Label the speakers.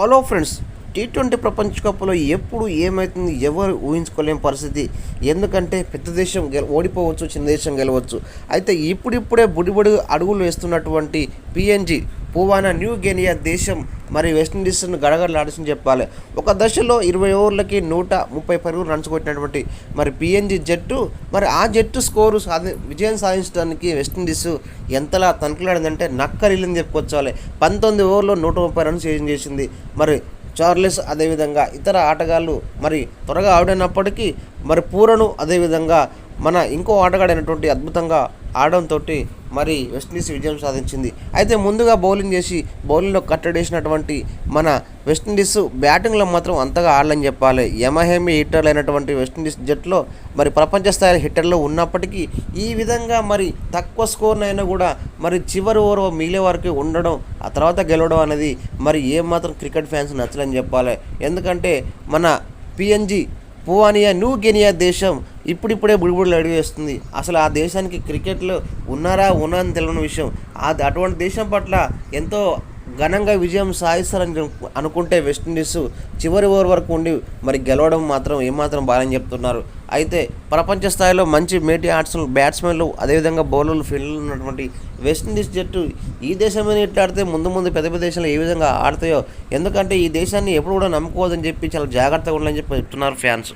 Speaker 1: Hello friends T twenty ప్రపంచ కప్లో ఎప్పుడు ఏమవుతుంది ఎవరు ఊహించుకోలేని పరిస్థితి. ఎందుకంటే పెద్ద దేశం గెల ఓడిపోవచ్చు చిన్న దేశం గెలవచ్చు. అయితే ఇప్పుడిప్పుడే బుడిబుడి అడుగులు వేస్తున్నటువంటి పిఎన్జి పువానా న్యూ గెనియా దేశం మరి వెస్టిండీస్ను గడగడలాడుచుని చెప్పాలి. ఒక దశలో ఇరవై ఓవర్లకి నూట ముప్పై పరుగులు రన్స్ కొట్టినటువంటి మరి పిఎన్జి జట్టు మరి ఆ జట్టు స్కోరు సాధి విజయం సాధించడానికి వెస్టిండీస్ ఎంతలా తనకలాడిందంటే నక్కరిల్లని చెప్పుకోవాలి పంతొమ్మిది ఓవర్లో నూట ముప్పై రన్స్ చేంజ్ చేసింది? మరి చార్లెస్ అదేవిధంగా ఇతర ఆటగాళ్ళు మరి త్వరగా ఆడినప్పటికీ మరి పూరను అదేవిధంగా మన ఇంకో ఆటగాడైనటువంటి అద్భుతంగా ఆడడంతో మరి వెస్టిండీస్ విజయం సాధించింది. అయితే ముందుగా బౌలింగ్ చేసి బౌలింగ్లో కట్టడేసినటువంటి మన వెస్టిండీస్ బ్యాటింగ్లో మాత్రం అంతగా ఆడలని చెప్పాలి. యమహేమి హిట్టర్లు అయినటువంటి వెస్టిండీస్ జట్లో మరి ప్రపంచ స్థాయి హిట్టర్లు ఉన్నప్పటికీ ఈ విధంగా మరి తక్కువ స్కోర్నైనా కూడా మరి చివరి ఓవర్ మిగిలే వరకు ఉండడం ఆ తర్వాత గెలవడం అనేది మరి ఏమాత్రం క్రికెట్ ఫ్యాన్స్ నచ్చలని చెప్పాలి. ఎందుకంటే మన పిఎన్జీ పువానియా న్యూ గినియా దేశం ఇప్పుడిప్పుడే బుడిబుడులు అడిగి వేస్తుంది. అసలు ఆ దేశానికి క్రికెట్లో ఉన్నారా ఉన్నా అని తెలియని విషయం. అది అటువంటి దేశం పట్ల ఎంతో ఘనంగా విజయం సాధిస్తారని అనుకుంటే వెస్టిండీస్ చివరి ఓవర్ వరకు ఉండి మరి గెలవడం మాత్రం ఏమాత్రం బాగాలని చెప్తున్నారు. అయితే ప్రపంచ స్థాయిలో మంచి మేటి ఆర్ట్స్ బ్యాట్స్మెన్లు అదేవిధంగా బౌలర్లు ఫీల్డ్లు ఉన్నటువంటి వెస్టిండీస్ జట్టు ఈ దేశం మీద ఇట్లా ఆడితే ముందు ముందు పెద్ద పెద్ద దేశాలు ఏ విధంగా ఆడతాయో. ఎందుకంటే ఈ దేశాన్ని ఎప్పుడు కూడా నమ్ముకోవద్దని చెప్పి చాలా జాగ్రత్తగా ఉండాలని చెప్పి చెప్తున్నారు ఫ్యాన్స్.